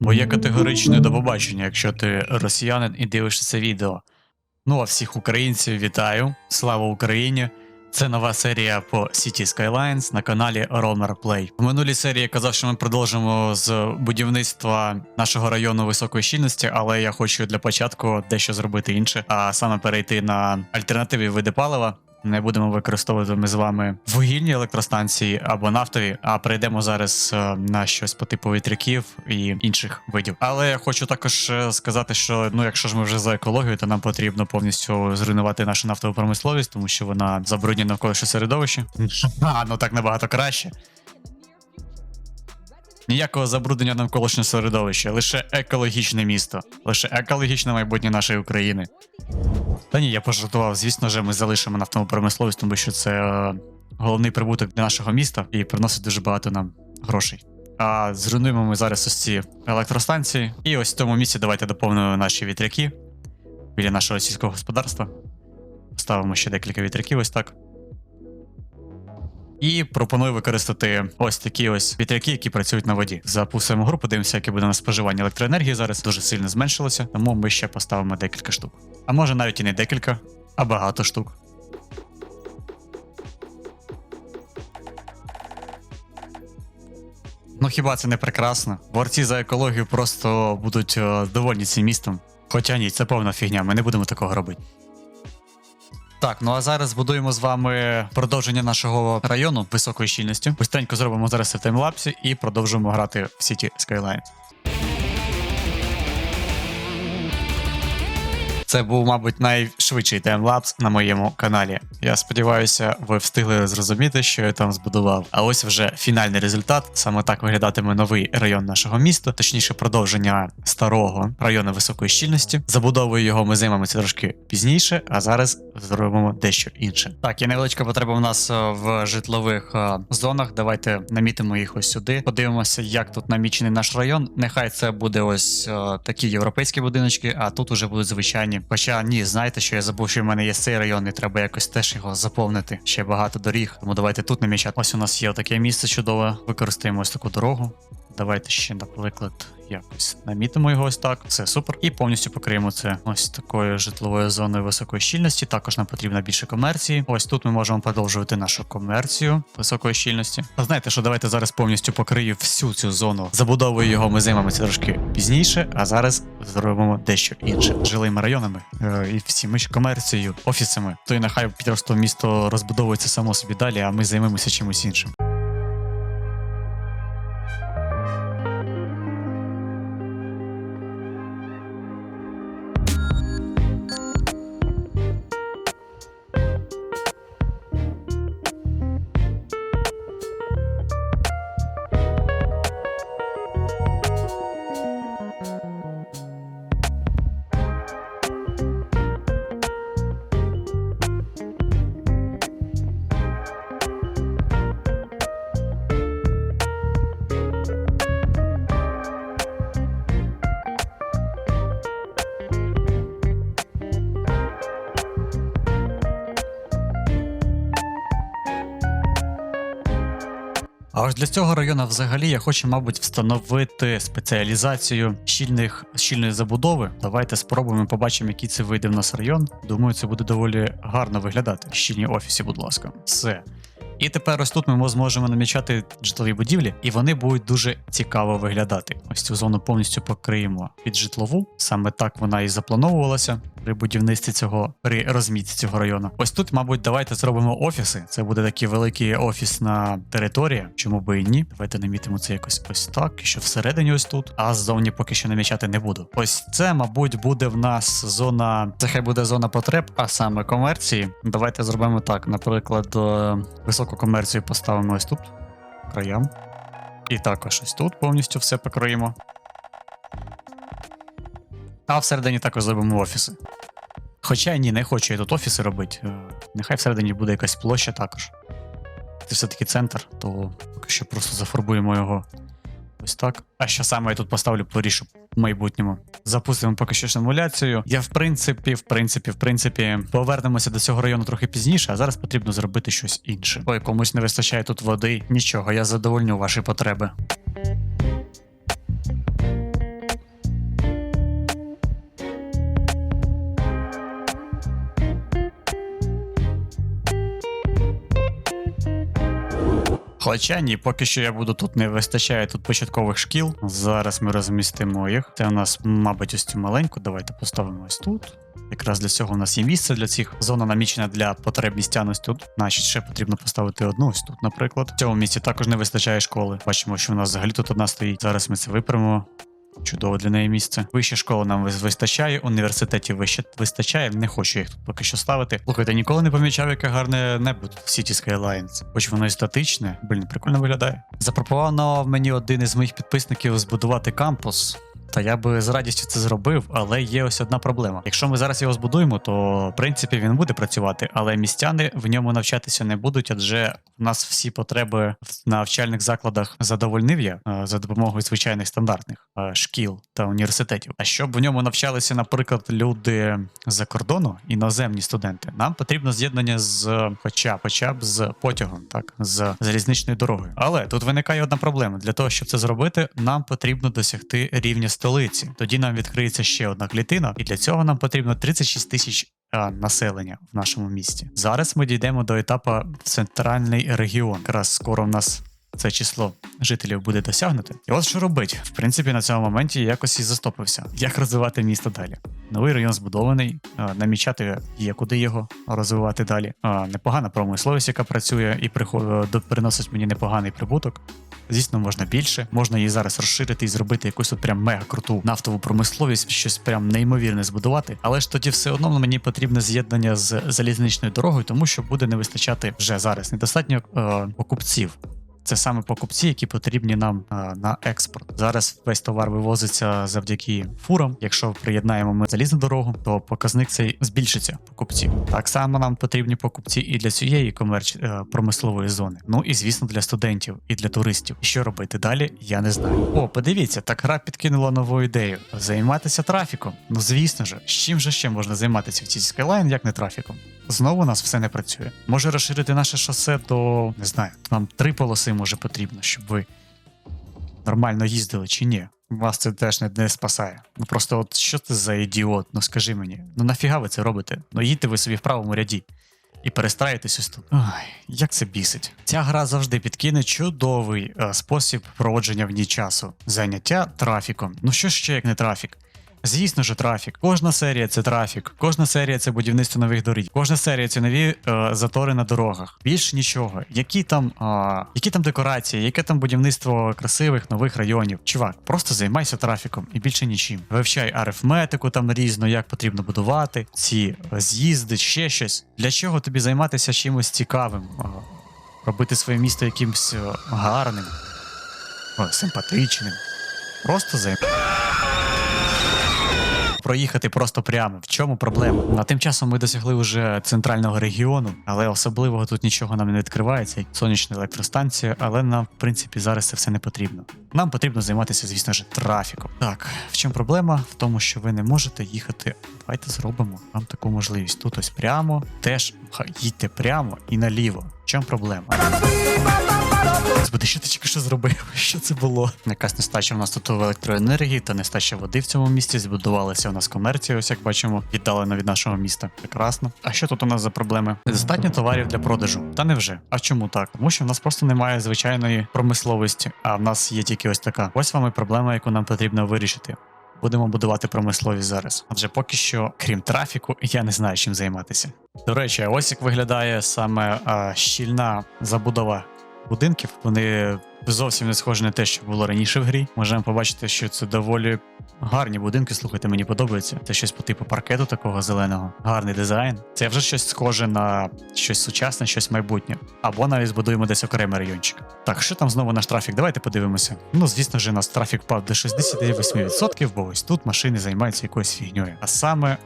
Моє категоричне до побачення, якщо ти росіянин і дивишся це відео. Ну а всіх українців вітаю! Слава Україні! Це нова серія по City Skylines на каналі Romer Play. В минулій серії я казав, що ми продовжимо з будівництва нашого району високої щільності, але я хочу для початку дещо зробити інше, а саме перейти на альтернативні види палива. Не будемо використовувати ми з вами вугільні електростанції або нафтові, а перейдемо зараз е, на щось по типу вітряків і інших видів. Але я хочу також е, сказати, що ну, якщо ж ми вже за екологію, то нам потрібно повністю зруйнувати нашу нафтову промисловість, тому що вона забруднює навколишнє середовище. А, ну так набагато краще. Ніякого забруднення навколишнього середовища, лише екологічне місто, лише екологічне майбутнє нашої України. Та ні, я пожартував. Звісно ж, ми залишимо нафтову промисловість, тому що це е, головний прибуток для нашого міста і приносить дуже багато нам грошей. А зруйнуємо ми зараз ось ці електростанції. І ось в тому місці давайте доповнимо наші вітряки біля нашого сільського господарства. Ставимо ще декілька вітряків, ось так. І пропоную використати ось такі ось вітряки, які працюють на воді. Запустимо гру, подивимося, яке буде на споживання електроенергії зараз. Дуже сильно зменшилося, тому ми ще поставимо декілька штук. А може навіть і не декілька, а багато штук. Ну хіба це не прекрасно? Борці за екологію просто будуть е, довольні цим містом. Хоча ні, це повна фігня, ми не будемо такого робити. Так, ну а зараз будуємо з вами продовження нашого району високої щільності. Быстренько зробимо зараз це в таймлапсі і продовжуємо грати в City Skylines. Це був, мабуть, найшвидший таймлапс на моєму каналі. Я сподіваюся, ви встигли зрозуміти, що я там збудував. А ось вже фінальний результат. Саме так виглядатиме новий район нашого міста, точніше, продовження старого району високої щільності. Забудовою його ми займемося трошки пізніше, а зараз зробимо дещо інше. Так, є невеличка потреба в нас е, в житлових е, зонах. Давайте намітимо їх ось сюди. Подивимося, як тут намічений наш район. Нехай це буде ось е, такі європейські будиночки, а тут уже будуть звичайні. Хоча ні, знаєте, що я забув, що в мене є цей район, і треба якось теж його заповнити. Ще багато доріг. Тому давайте тут намічати. Ось у нас є таке місце чудове. Використаємо ось таку дорогу. Давайте ще, наприклад, якось намітимо його ось так. Все супер. І повністю покриємо це ось такою житловою зоною високої щільності. Також нам потрібно більше комерції. Ось тут ми можемо продовжувати нашу комерцію високої щільності. А знаєте, що давайте зараз повністю покрию всю цю зону. Забудовою його ми займемося трошки пізніше, а зараз зробимо дещо інше. Жилими районами е, і всіми ж комерцією, офісами. То й нехай просто місто розбудовується само собі далі, а ми займемося чимось іншим. Для цього району взагалі я хочу, мабуть, встановити спеціалізацію щільних щільної забудови. Давайте спробуємо побачимо, який це вийде в нас район. Думаю, це буде доволі гарно виглядати. Щільні офісі, будь ласка. Все. І тепер ось тут ми зможемо намічати житлові будівлі, і вони будуть дуже цікаво виглядати. Ось цю зону повністю покриємо під житлову. Саме так вона і заплановувалася при будівництві цього при розмітці цього району. Ось тут, мабуть, давайте зробимо офіси. Це буде такий великий офісна територія. Чому би і ні? Давайте намітимо це якось ось так, що всередині ось тут, а ззовні поки що намічати не буду. Ось це, мабуть, буде в нас зона. Це хай буде зона потреб, а саме комерції. Давайте зробимо так. Наприклад, е, високу комерцію поставимо ось тут, краям. І також ось тут повністю все покриємо. А всередині також зробимо офіси. Хоча ні, не хочу я тут офіси робити. Е, Нехай всередині буде якась площа також. Це все-таки центр, то поки що просто зафарбуємо його ось так. А що саме я тут поставлю порішу в майбутньому. Запустимо поки що симуляцію. Я в принципі, в принципі, в принципі, повернемося до цього району трохи пізніше, а зараз потрібно зробити щось інше. Ой, комусь не вистачає тут води. Нічого, я задовольню ваші потреби. Хоча поки що я буду тут не вистачає тут початкових шкіл. Зараз ми розмістимо їх. Це у нас, мабуть, ось цю маленьку. Давайте поставимо ось тут. Якраз для цього у нас є місце для цих. Зона намічена для потреб містян ось тут. Значить, ще потрібно поставити одну ось тут, наприклад. В цьому місці також не вистачає школи. Бачимо, що у нас взагалі тут одна стоїть. Зараз ми це виправимо. Чудово для неї місце. Вища школа нам вистачає, університетів вище вистачає. Не хочу їх тут поки що ставити. Слухайте, ніколи не помічав, яке гарне небо тут в City Skylines. Хоч воно і статичне. Блін, прикольно виглядає. Запропонував мені один із моїх підписників збудувати кампус. Та я би з радістю це зробив, але є ось одна проблема. Якщо ми зараз його збудуємо, то в принципі він буде працювати, але містяни в ньому навчатися не будуть, адже в нас всі потреби в навчальних закладах задовольнив я е, за допомогою звичайних стандартних е, шкіл та університетів. А щоб в ньому навчалися, наприклад, люди за кордону, іноземні студенти, нам потрібно з'єднання з хоча, хоча б з потягом, так з залізничною дорогою. Але тут виникає одна проблема. Для того, щоб це зробити, нам потрібно досягти рівня столиці. Тоді нам відкриється ще одна клітина, і для цього нам потрібно 36 тисяч. Населення в нашому місті. Зараз ми дійдемо до етапу центральний регіон. Якраз скоро в нас це число жителів буде досягнуте. І от що робить? В принципі, на цьому моменті якось і застопився. Як розвивати місто далі? Новий район збудований, намічати є куди його розвивати далі. Непогана промисловість, яка працює і приносить мені непоганий прибуток. Звісно, можна більше, можна її зараз розширити і зробити якусь от прям мега круту нафтову промисловість, щось прям неймовірне збудувати. Але ж тоді все одно мені потрібне з'єднання з залізничною дорогою, тому що буде не вистачати вже зараз недостатньо е, покупців. Це саме покупці, які потрібні нам е, на експорт. Зараз весь товар вивозиться завдяки фурам. Якщо приєднаємо ми залізну дорогу, то показник цей збільшиться покупців. Так само нам потрібні покупці і для цієї комерч е, промислової зони. Ну і звісно для студентів і для туристів. Що робити далі, я не знаю. О, подивіться, так гра підкинула нову ідею: займатися трафіком. Ну звісно ж, з чим же ще можна займатися в цій Skyline, як не трафіком? Знову у нас все не працює. Може розширити наше шосе до не знаю, нам три полоси може потрібно, щоб ви нормально їздили чи ні. Вас це теж не, не спасає. Ну просто от що це за ідіот? Ну скажи мені, ну нафіга ви це робите? Ну їдьте ви собі в правому ряді. І перестраюйтесь ось тут. Ой, як це бісить. Ця гра завжди підкине чудовий е, спосіб проводження в ній часу. Заняття трафіком. Ну що ще як не трафік? Звісно ж, трафік. Кожна серія це трафік, кожна серія це будівництво нових доріг, кожна серія це нові е, затори на дорогах. Більш нічого. Які там, е, які там декорації, яке там будівництво красивих нових районів. Чувак, просто займайся трафіком і більше нічим. Вивчай арифметику там різно, як потрібно будувати, ці з'їзди, ще щось. Для чого тобі займатися чимось цікавим? Робити своє місто якимось е, гарним, е, симпатичним. Просто займайся проїхати просто прямо. В чому проблема? А тим часом ми досягли вже центрального регіону, але особливого тут нічого нам не відкривається. Сонячна електростанція, але нам, в принципі, зараз це все не потрібно. Нам потрібно займатися, звісно ж, трафіком. Так, в чому проблема? В тому, що ви не можете їхати. Давайте зробимо вам таку можливість. Тут ось прямо, теж їдьте прямо і наліво. В чому проблема? Господи, що ти тільки що зробив? Що це було? Якась нестача в нас тут в електроенергії та нестача води в цьому місті. Збудувалася у нас комерція, ось як бачимо, віддалено від нашого міста. Прекрасно. А що тут у нас за проблеми? Недостатньо товарів для продажу. Та невже? А чому так? Тому що в нас просто немає звичайної промисловості, а в нас є тільки ось така. Ось вам і проблема, яку нам потрібно вирішити. Будемо будувати промисловість зараз. Адже поки що, крім трафіку, я не знаю, чим займатися. До речі, ось як виглядає саме а, щільна забудова будинків. Вони зовсім не схожі на те, що було раніше в грі. Можемо побачити, що це доволі гарні будинки. Слухайте, мені подобається. Це щось по типу паркету такого зеленого. Гарний дизайн. Це вже щось схоже на щось сучасне, щось майбутнє. Або навіть збудуємо десь окремий райончик. Так, що там знову наш трафік? Давайте подивимося. Ну, звісно ж, нас трафік впав до 68%, бо ось тут машини займаються якоюсь фігньою. А саме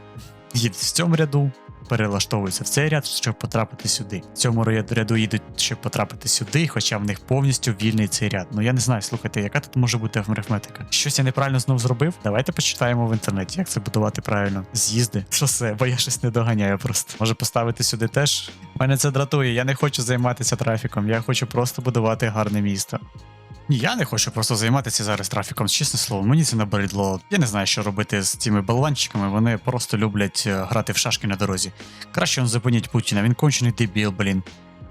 їдуть в цьому ряду, перелаштовуються в цей ряд, щоб потрапити сюди. В цьому ряду їдуть, щоб потрапити сюди, хоча в них повністю вільний цей ряд. Ну я не знаю, слухайте, яка тут може бути арифметика? Щось я неправильно знов зробив. Давайте почитаємо в інтернеті, як це будувати правильно. З'їзди, шосе, бо я щось не доганяю просто. Може поставити сюди теж. Мене це дратує. Я не хочу займатися трафіком. Я хочу просто будувати гарне місто. Ні, я не хочу просто займатися зараз трафіком, чесне слово, мені це набридло. Я не знаю, що робити з цими болванчиками, вони просто люблять е, грати в шашки на дорозі. Краще он зупиніть Путіна, він кончений дебіл, блін.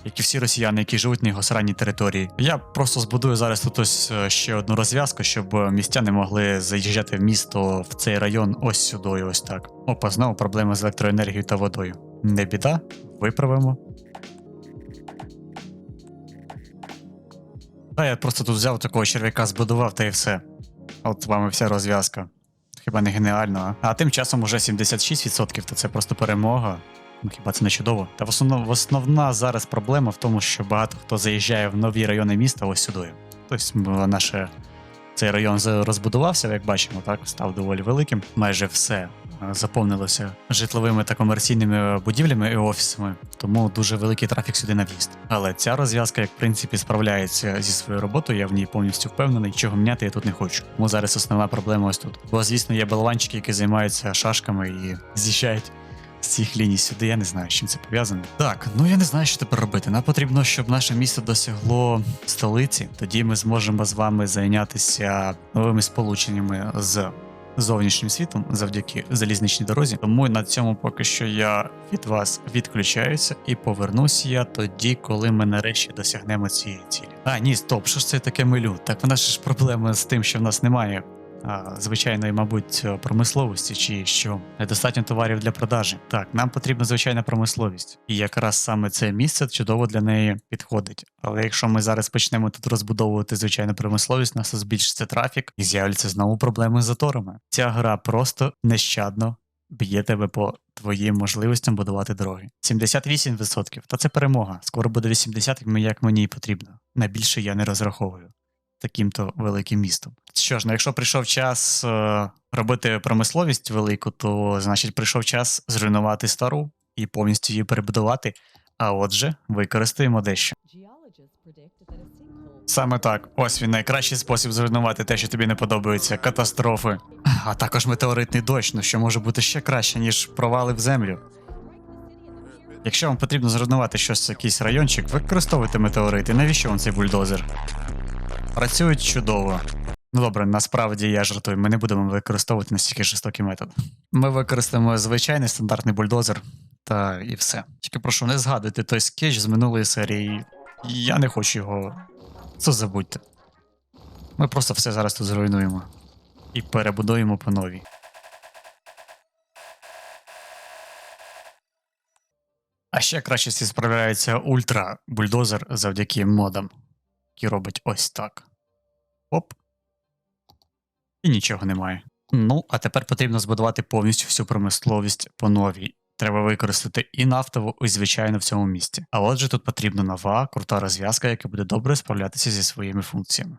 як і всі росіяни, які живуть на його сранній території. Я просто збудую зараз тут ось е, ще одну розв'язку, щоб е, містяни могли заїжджати в місто в цей район ось сюди, ось так. Опа, знову проблеми з електроенергією та водою. Не біда, виправимо. Та я просто тут взяв такого черв'яка, збудував та і все. От вам вся розв'язка. Хіба не геніально, а? А тим часом уже 76%, то це просто перемога. Ну хіба це не чудово? Та в основному основна зараз проблема в тому, що багато хто заїжджає в нові райони міста ось сюди. Тобто наше цей район розбудувався, як бачимо, так став доволі великим. Майже все заповнилося житловими та комерційними будівлями і офісами, тому дуже великий трафік сюди на в'їзд. Але ця розв'язка, як в принципі, справляється зі своєю роботою. Я в ній повністю впевнений. Чого міняти я тут не хочу. Тому зараз основна проблема ось тут. Бо, звісно, є болванчики, які займаються шашками і з'їжджають з цих ліній сюди. Я не знаю, з чим це пов'язано. Так, ну я не знаю, що тепер робити. Нам потрібно, щоб наше місто досягло столиці. Тоді ми зможемо з вами зайнятися новими сполученнями з зовнішнім світом завдяки залізничній дорозі. Тому на цьому поки що я від вас відключаюся і повернусь я тоді, коли ми нарешті досягнемо цієї цілі. А, ні, стоп, що ж це таке милю? Так вона ж проблема з тим, що в нас немає звичайної, мабуть, промисловості чи що недостатньо товарів для продажі. Так, нам потрібна звичайна промисловість, і якраз саме це місце чудово для неї підходить. Але якщо ми зараз почнемо тут розбудовувати звичайну промисловість, нас збільшиться трафік і з'являться знову проблеми з заторами. Ця гра просто нещадно б'є тебе по твоїм можливостям будувати дороги. 78%. Та це перемога. Скоро буде 80, як мені- і потрібно. Найбільше я не розраховую таким-то великим містом. Що ж, ну якщо прийшов час е, робити промисловість велику, то значить прийшов час зруйнувати стару і повністю її перебудувати. А отже, використаємо дещо. Саме так, ось він найкращий спосіб зруйнувати те, що тобі не подобається катастрофи. А також метеоритний дощ, ну що може бути ще краще, ніж провали в землю. Якщо вам потрібно зруйнувати щось, якийсь райончик, використовуйте метеорити. Навіщо вам цей бульдозер? Працюють чудово. Ну добре, насправді я жартую, ми не будемо використовувати настільки жорстокий метод. Ми використаємо звичайний стандартний бульдозер та і все. Тільки прошу, не згадуйте той скетч з минулої серії. Я не хочу його. Це забудьте. Ми просто все зараз тут зруйнуємо. І перебудуємо по новій. А ще краще справляється ультра бульдозер завдяки модам, який робить ось так. Оп. І нічого немає. Ну, а тепер потрібно збудувати повністю всю промисловість по новій. Треба використати і нафтову, і звичайно в цьому місці. А отже, тут потрібна нова, крута розв'язка, яка буде добре справлятися зі своїми функціями.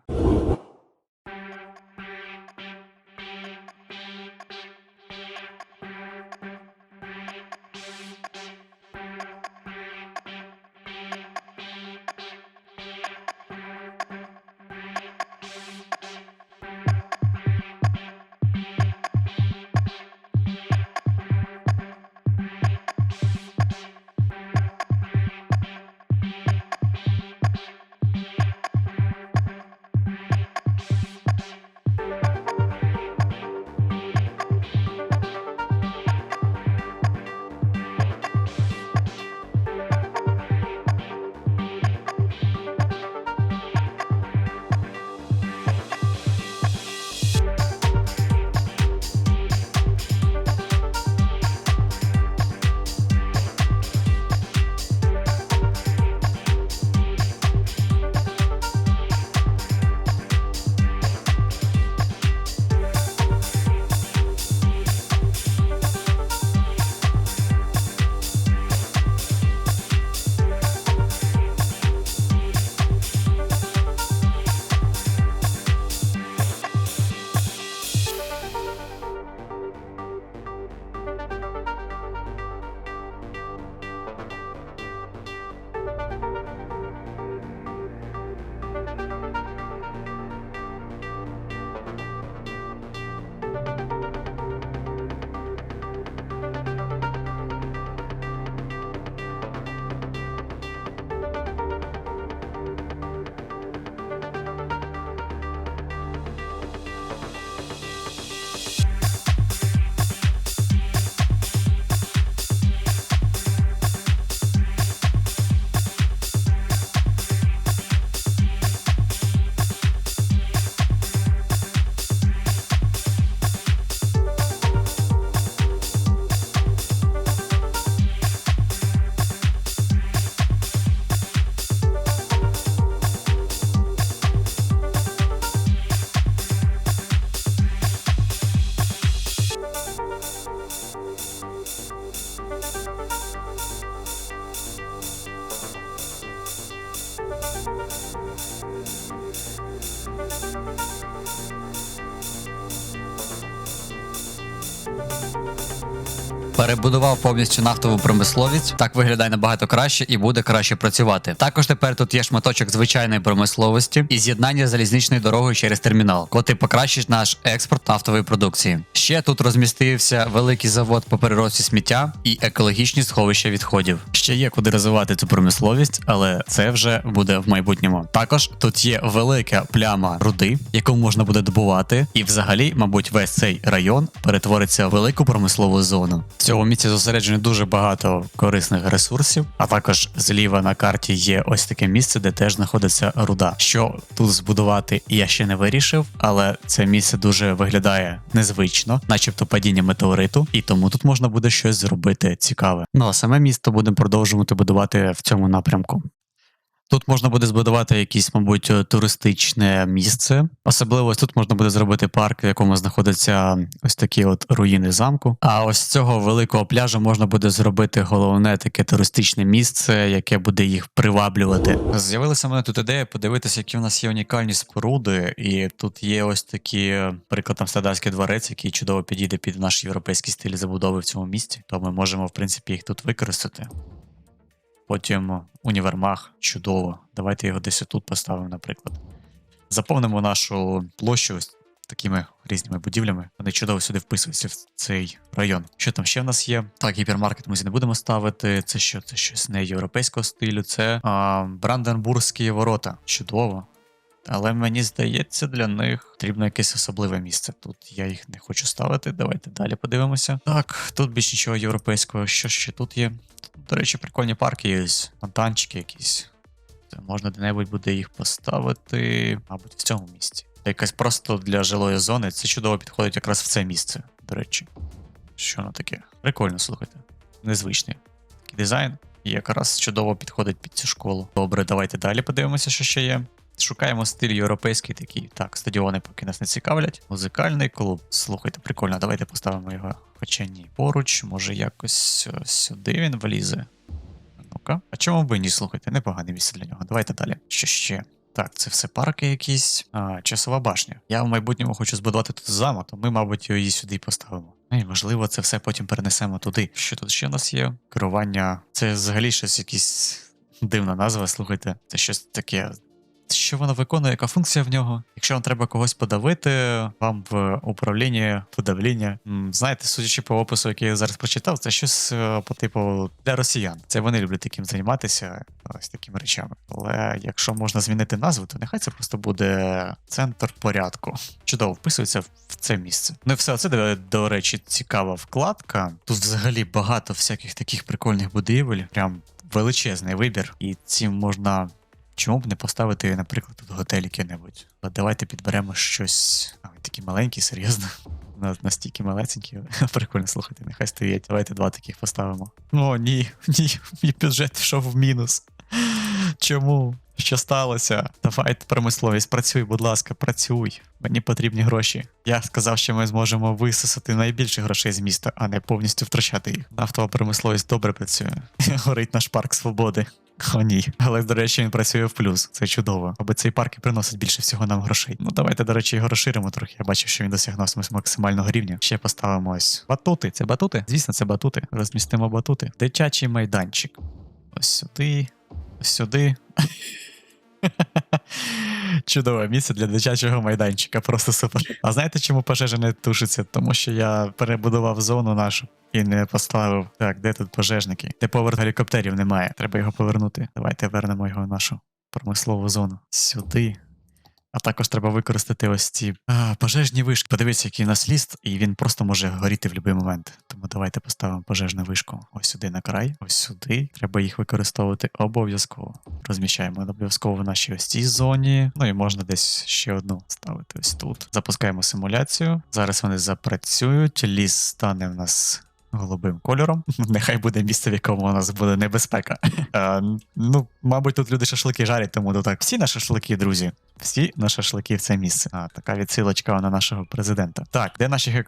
you Перебудував повністю нафтову промисловість. Так виглядає набагато краще і буде краще працювати. Також тепер тут є шматочок звичайної промисловості і з'єднання залізничною дорогою через термінал, котрий покращить наш експорт нафтової продукції. Ще тут розмістився великий завод по переробці сміття і екологічні сховища відходів. Ще є куди розвивати цю промисловість, але це вже буде в майбутньому. Також тут є велика пляма руди, яку можна буде добувати, і взагалі, мабуть, весь цей район перетвориться в велику промислову зону. В цьому місці зосереджено дуже багато корисних ресурсів, а також зліва на карті є ось таке місце, де теж знаходиться руда. Що тут збудувати, я ще не вирішив, але це місце дуже виглядає незвично, начебто падіння метеориту, і тому тут можна буде щось зробити цікаве. Ну а саме місто будемо продовжувати будувати в цьому напрямку. Тут можна буде збудувати якесь, мабуть, е, туристичне місце. Особливо ось тут можна буде зробити парк, в якому знаходяться ось такі от руїни замку. А ось цього великого пляжу можна буде зробити головне таке туристичне місце, яке буде їх приваблювати. З'явилася мене тут ідея подивитися, які в нас є унікальні споруди, і тут є ось такі, приклад там Стадальський дворець, який чудово підійде під наш європейський стиль забудови в цьому місті. То ми можемо, в принципі, їх тут використати. Потім універмаг, чудово. Давайте його десь тут поставимо, наприклад. Заповнимо нашу площу такими різними будівлями. Вони чудово сюди вписуються в цей район. Що там ще в нас є? Так, гіпермаркет ми не будемо ставити. Це що? Це щось не європейського стилю. Це а, Бранденбурзькі ворота. Чудово. Але мені здається, для них потрібно якесь особливе місце. Тут я їх не хочу ставити. Давайте далі подивимося. Так, тут більш нічого європейського. Що ще тут є? Тут, до речі, прикольні парки є, фонтанчики якісь. Це можна де-небудь буде їх поставити, мабуть, в цьому місці. Це Якась просто для жилої зони. Це чудово підходить якраз в це місце, до речі. Що воно таке? Прикольно, слухайте. Незвичний такий дизайн. І якраз чудово підходить під цю школу. Добре, давайте далі подивимося, що ще є. Шукаємо стиль європейський такий. Так, стадіони поки нас не цікавлять. Музикальний клуб. Слухайте, прикольно, давайте поставимо його. Хоча ні. Поруч, може якось е, сюди він влізе. Ну-ка. А чому б і ні, слухайте, непогане місце для нього. Давайте далі. Що ще? Так, це все парки якісь. А, часова башня. Я в майбутньому хочу збудувати тут замок, то ми, мабуть, її сюди поставимо. Ну і можливо, це все потім перенесемо туди. Що тут ще у нас є? Керування. Це взагалі щось якісь дивна назва, слухайте. Це щось таке що воно виконує, яка функція в нього. Якщо вам треба когось подавити, вам в управлінні подавління. Знаєте, судячи по опису, який я зараз прочитав, це щось е, по типу для росіян. Це вони люблять таким займатися, ось такими речами. Але якщо можна змінити назву, то нехай це просто буде центр порядку. Чудово вписується в це місце. Ну і все, це до, до речі, цікава вкладка. Тут взагалі багато всяких таких прикольних будівель, прям величезний вибір, і цим можна Чому б не поставити, наприклад, тут готель який-небудь? Давайте підберемо щось. Такий маленький, серйозно. Настільки малесенький. Прикольно, слухайте, нехай стоять. Давайте два таких поставимо. О, ні, ні, мій бюджет пішов в мінус. Чому? Що сталося? Давайте промисловість, працюй, будь ласка, працюй. Мені потрібні гроші. Я сказав, що ми зможемо висосати найбільше грошей з міста, а не повністю втрачати їх. Нафтова промисловість добре працює. Горить наш парк свободи. О, ні. Але, до речі, він працює в плюс. Це чудово. Аби цей парк і приносить більше всього нам грошей. Ну давайте, до речі, його розширимо трохи. Я бачив, що він досягнув максимального рівня. Ще поставимо ось батути. Це батути? Звісно, це батути. Розмістимо батути. Дитячий майданчик. Ось сюди. Ось сюди. Чудове місце для дитячого майданчика, просто супер. А знаєте, чому пожежа не тушиться? Тому що я перебудував зону нашу і не поставив. Так, де тут пожежники? Де поверх гелікоптерів немає. Треба його повернути. Давайте вернемо його в нашу промислову зону. Сюди. А також треба використати ось ці а, пожежні вишки. Подивіться, який у нас ліст, і він просто може горіти в будь-який момент. Тому давайте поставимо пожежну вишку ось сюди на край, ось сюди. Треба їх використовувати обов'язково. Розміщаємо обов'язково в нашій ось цій зоні. Ну і можна десь ще одну ставити ось тут. Запускаємо симуляцію. Зараз вони запрацюють. Ліс стане в нас. Голубим кольором. Нехай буде місце, в якому у нас буде небезпека. Е, ну, мабуть, тут люди шашлики жарять, тому то так. Всі на шашлики, друзі. Всі на шашлики в це місце. А, така відсилочка на нашого президента. Так, де наші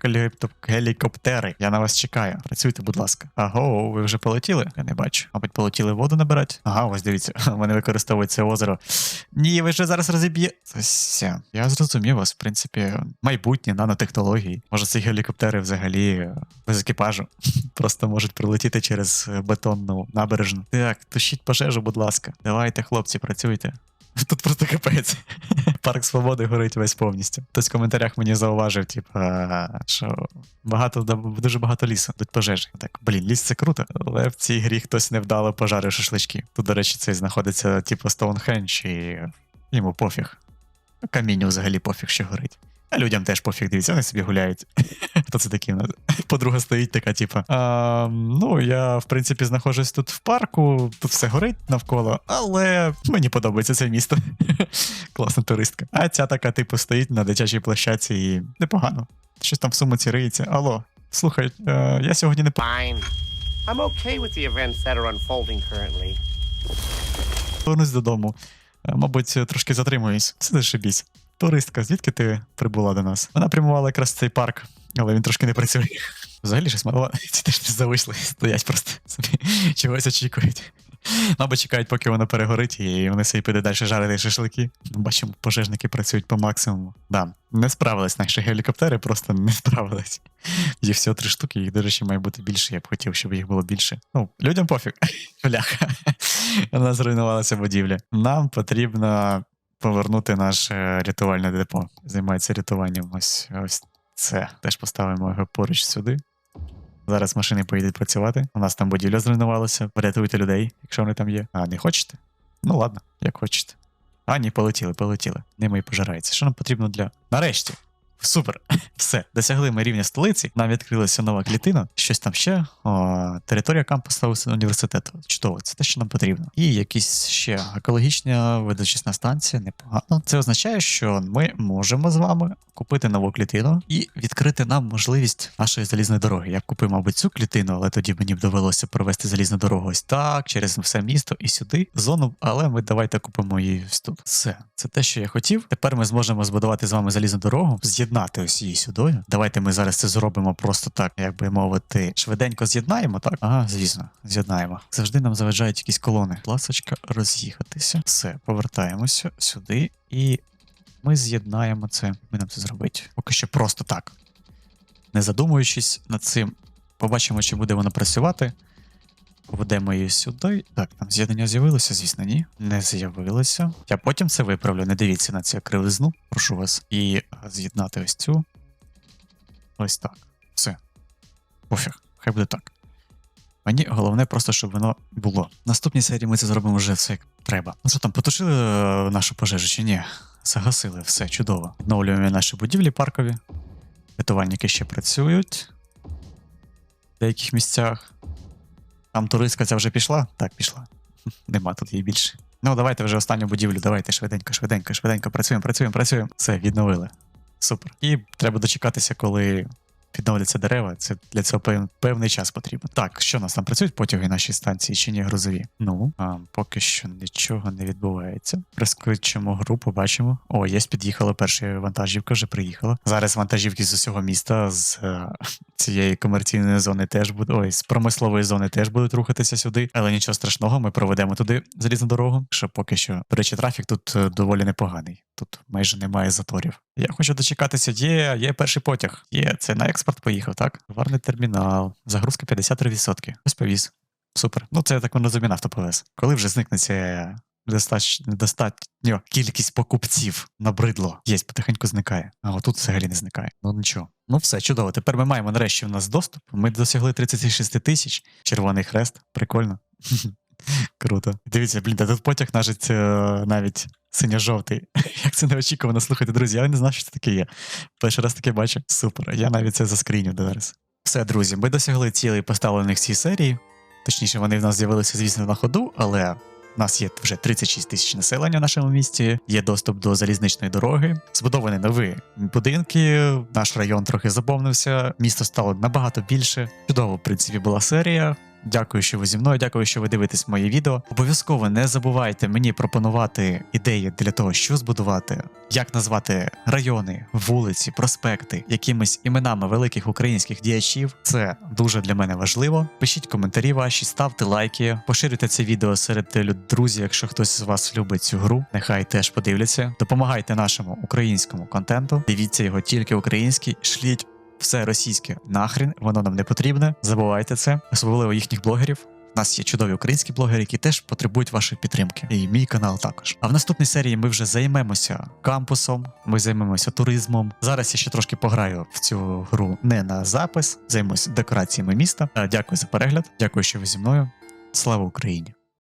гелікоптери? Я на вас чекаю. Працюйте, будь ласка. Аго, ви вже полетіли? Я не бачу. Мабуть, полетіли воду набирати. Ага, ось дивіться, вони використовують це озеро. Ні, ви ж зараз розіб'є. Я зрозумів вас, в принципі, майбутнє нанотехнології. Може, ці гелікоптери взагалі е, без екіпажу просто можуть прилетіти через е, бетонну набережну. Так, тушіть пожежу, будь ласка. Давайте, хлопці, працюйте. Тут просто капець. Парк свободи горить весь повністю. Хтось в коментарях мені зауважив, типу, що багато дуже багато лісу, тут пожежі. Так, блін, ліс це круто, але в цій грі хтось невдало пожарив шашлички. Тут, до речі, цей знаходиться, типу, Стоунхендж, і йому пофіг. Камінню взагалі пофіг, що горить. А людям теж пофіг, дивіться, вони собі гуляють. Хто це нас? Подруга стоїть така, типа. А, ну, я, в принципі, знаходжусь тут в парку, тут все горить навколо, але мені подобається це місто. Класна туристка. А ця така, типу, стоїть на дитячій площадці і непогано. Щось там в сумиці риється. Алло, слухай, е, я сьогодні не Fine. I'm okay with the events that are unfolding currently. повернусь додому. Е, Мабуть, трошки затримуюсь. Все зашибісь. Туристка, звідки ти прибула до нас? Вона прямувала якраз в цей парк, але він трошки не працює. Взагалі щось мало. Ці теж зависли, стоять просто собі чогось очікують. Мабуть, чекають, поки воно перегорить, і вони собі підуть далі жарити шашлики. Бачимо, пожежники працюють по максимуму. Да, не справились наші гелікоптери, просто не справились. Їх всього три штуки, їх, до речі, має бути більше. Я б хотів, щоб їх було більше. Ну, людям пофіг. Бляха. Нас зруйнувалася будівля. Нам потрібно повернути наше рятувальне депо. Займається рятуванням. Ось ось це. Теж поставимо його поруч сюди. Зараз машини поїдуть працювати. У нас там будівля зруйнувалася. Врятуйте людей, якщо вони там є. А, не хочете? Ну ладно, як хочете. А, ні, полетіли, полетіли. Ними і пожирається. Що нам потрібно для. Нарешті. Супер. Все. Досягли ми рівня столиці. Нам відкрилася нова клітина. Щось там ще. О, територія кампусу університету. Чудово, це те, що нам потрібно. І якісь ще екологічна видочисна станція, непогано. Це означає, що ми можемо з вами купити нову клітину і відкрити нам можливість нашої залізної дороги. Я купив, мабуть, цю клітину, але тоді мені б довелося провести залізну дорогу ось так, через все місто і сюди зону. Але ми давайте купимо її ось тут. Все, це те, що я хотів. Тепер ми зможемо збудувати з вами залізну дорогу, з'єднати ось її сюди. Давайте ми зараз це зробимо просто так, як би мовити, швиденько з'єднаємо, так? Ага, звісно, з'єднаємо. Завжди нам заважають якісь колони. Ласочка, роз'їхатися. Все, повертаємося сюди і ми з'єднаємо це. Ми нам це зробити. Поки що просто так. Не задумуючись над цим, побачимо, чи буде воно працювати. Поведемо її сюди. Так, там з'єднання з'явилося, звісно, ні. Не з'явилося. Я потім це виправлю. Не дивіться на цю кривизну, прошу вас. І з'єднати ось цю. Ось так. Все. Пофіг, хай буде так. Мені головне просто, щоб воно було. В наступній серії ми це зробимо вже все як треба. Ну що там, потушили е, нашу пожежу чи ні? Загасили, все чудово. Відновлюємо наші будівлі паркові. Рятувальники ще працюють в деяких місцях. Там туристка ця вже пішла? Так, пішла. Нема тут її більше. Ну, давайте вже останню будівлю, давайте швиденько, швиденько, швиденько. Працюємо, працюємо, працюємо. Все, відновили. Супер. І треба дочекатися, коли відновляться дерева. Це для цього пев- певний час потрібен. Так, що у нас там працюють потяги наші станції чи ні грузові? Ну, а, поки що нічого не відбувається. Прискочимо гру, побачимо. О, є під'їхала перша вантажівка, вже приїхала. Зараз вантажівки з усього міста, з е, цієї комерційної зони теж будуть. Ой, з промислової зони теж будуть рухатися сюди. Але нічого страшного, ми проведемо туди залізну дорогу. Що поки що. До речі, трафік тут е, доволі непоганий. Тут майже немає заторів. Я хочу дочекатися. Є, є перший потяг. Є, це на експорт поїхав, так? Товарний термінал. Загрузка 53%. Ось повіз. Супер. Ну, це так розумію, нафтоповез. Коли вже зникне це недостатньо, недостатньо кількість покупців набридло. Є, потихеньку зникає. А отут взагалі не зникає. Ну нічого. Ну все, чудово. Тепер ми маємо нарешті в нас доступ. Ми досягли 36 тисяч. Червоний хрест. Прикольно. Круто. Дивіться, блін, та тут потяг нажить е, навіть синьо-жовтий. Як це неочікувано, слухайте, друзі, я не знав, що це таке є. Перший раз таке бачу. Супер. Я навіть це заскріню зараз. Все, друзі, ми досягли цілей поставлених цій серії. Точніше, вони в нас з'явилися, звісно, на ходу, але у нас є вже 36 тисяч населення в нашому місті, є доступ до залізничної дороги, збудовані нові будинки. Наш район трохи заповнився, місто стало набагато більше. Чудово, в принципі, була серія. Дякую, що ви зі мною. Дякую, що ви дивитесь моє відео. Обов'язково не забувайте мені пропонувати ідеї для того, що збудувати, як назвати райони, вулиці, проспекти якимись іменами великих українських діячів. Це дуже для мене важливо. Пишіть коментарі ваші, ставте лайки, поширюйте це відео серед друзів, якщо хтось з вас любить цю гру. Нехай теж подивляться. Допомагайте нашому українському контенту. Дивіться його тільки український, шліть все російське нахрін, воно нам не потрібне. Забувайте це, особливо їхніх блогерів. У нас є чудові українські блогери, які теж потребують вашої підтримки. І мій канал також. А в наступній серії ми вже займемося кампусом, ми займемося туризмом. Зараз я ще трошки пограю в цю гру не на запис, займусь декораціями міста. Е, Дякую за перегляд. Дякую, що ви зі мною. Слава Україні!